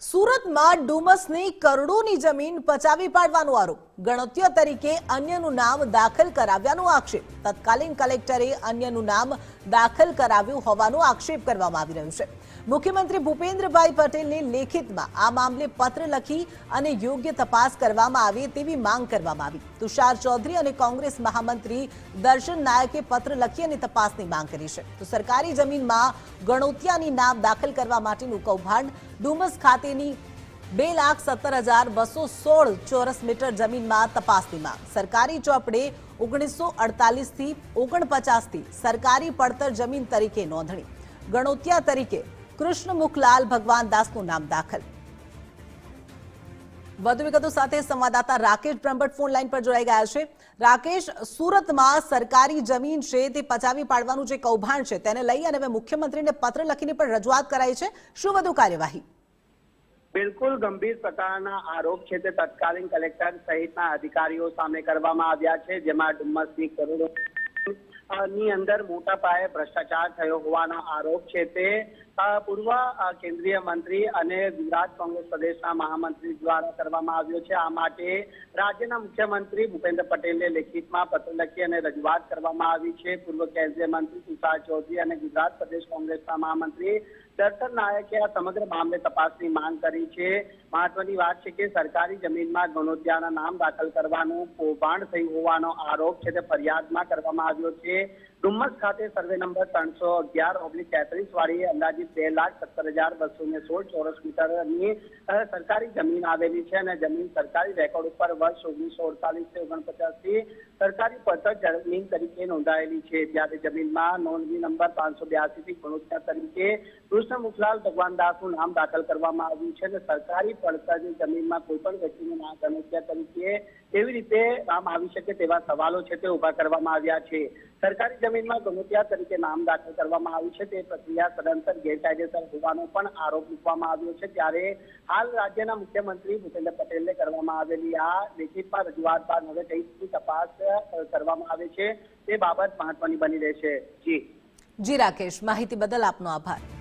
સુરતમાં ડુમસની કરોડોની જમીન પચાવી પાડવાનો આરોપ. ગણત્ય તરીકે અન્યનું નામ દાખલ કરાવ્યાનો આક્ષેપ. તત્કાલીન કલેક્ટરે અન્યનું નામ દાખલ કરાવ્યું હોવાનો આક્ષેપ કરવામાં આવી રહ્યો છે. મુખ્યમંત્રી ભૂપેન્દ્રભાઈ પટેલને લેખિતમાં આ મામલે પત્ર લખી અને યોગ્ય તપાસ કરવામાં આવે તેવી માંગ કરવામાં આવી. તુષાર ચૌધરી અને કોંગ્રેસ મહામંત્રી દર્શન નાયકે પત્ર લખી અને તપાસની માંગ કરી છે. તો સરકારી જમીનમાં ગણોતિયાની નામ દાખલ કરવા માટેનું કૌભાંડ ડુમસ ખાતેની બે લાખ સત્તર હજાર બસો સોળ ચોરસ મીટર જમીનમાં તપાસની માંગ. સરકારી ચોપડે ઓગણીસો અડતાલીસથી ઓગણપચાસથી સરકારી પડતર જમીન તરીકે નોંધણી. ગણોતિયા તરીકે કૃષ્ણમુખલાલ ભગવાન દાસનું નામ દાખલ. વધુ વિગતો સાથે સંવાદદાતા રાકેશ બ્રહ્મભટ્ટ ફોન લાઈન પર જોડાઈ ગયા છે. રાકેશ, સુરતમાં સરકારી જમીન છે, તે પચાવી પાડવાનું જે કૌભાંડ છે, તેને લઈ અને મુખ્યમંત્રીને પત્ર લખીને પણ રજૂઆત કરાઈ છે. શું વધુ કાર્યવાહી? બિલકુલ ગંભીર પ્રકારના આરોપ છે તે તત્કાલીન કલેક્ટર સહિતના અધિકારીઓ સામે કરવામાં આવ્યા છે, જેમાં ડુમ્મસની કરોડો ની અંદર મોટા પાયે ભ્રષ્ટાચાર થયો હોવાનો આરોપ છે તે. પૂર્વ કેન્દ્રીય મંત્રી અને ગુજરાત કોંગ્રેસ પ્રદેશના મહામંત્રી દ્વારા કરવામાં આવ્યો છે. આ માટે રાજ્યના મુખ્યમંત્રી ભૂપેન્દ્ર પટેલને લેખિતમાં પત્ર લખી અને રજૂઆત કરવામાં આવી છે. પૂર્વ કેન્દ્રીય મંત્રી તુષાર ચૌધરી અને ગુજરાત પ્રદેશ કોંગ્રેસના મહામંત્રી દર્શન નાયકે આ સમગ્ર મામલે તપાસની માંગ કરી છે. મહત્વની વાત છે કે સરકારી જમીનમાં ગણોદિયાના નામ દાખલ કરવાનું કૌભાંડ થયું હોવાનો આરોપ છે તે ફરિયાદમાં કરવામાં આવ્યો છે. ડુમ્મસ ખાતે સર્વે નંબર ત્રણસો અગિયાર ઓગણીસ તેત્રીસ વાળી અંદાજિત બે લાખ સત્તર હજાર બસો ને સોળ ચોરસ મીટરની સરકારી જમીન આવેલી છે અને જમીન સરકારી રેકોર્ડ ઉપર વર્ષ ઓગણીસો અડતાલીસથી ઓગણપચાસથી સરકારી પડતર જમીન તરીકે નોંધાયેલી છે. જ્યારે જમીનમાં નોંધણી નંબર પાંચસો બ્યાસી થી ગુણોત્તર તરીકે કૃષ્ણ મુખલાલ ભગવાન દાસનું નામ દાખલ કરવામાં આવ્યું છે અને સરકારી પડતરની જમીનમાં કોઈ પણ વ્યક્તિનું નામ ગણોત્યા તરીકે કેવી રીતે નામ આવી શકે તેવા સવાલો છે તે ઊભા કરવામાં આવ્યા છે. સરકારી જમીનમાં ગણોત્યા તરીકે નામ દાખલ કરવામાં આવ્યું છે. તે પ્રક્રિયા સદંતર ગેરકાયદેસર હોવાનો પણ આરોપ મૂકવામાં આવ્યો છે. ત્યારે હાલ રાજ્યના મુખ્યમંત્રી ભૂપેન્દ્ર પટેલને કરવામાં આવેલી આ લેખિતમાં રજૂઆત બાદ હવે કઈ તપાસ કરવામાં આવે છે તે બાબત મહત્વની બની રહેશે. જી. જી, રાકેશ, માહિતી બદલ આપનો આભાર.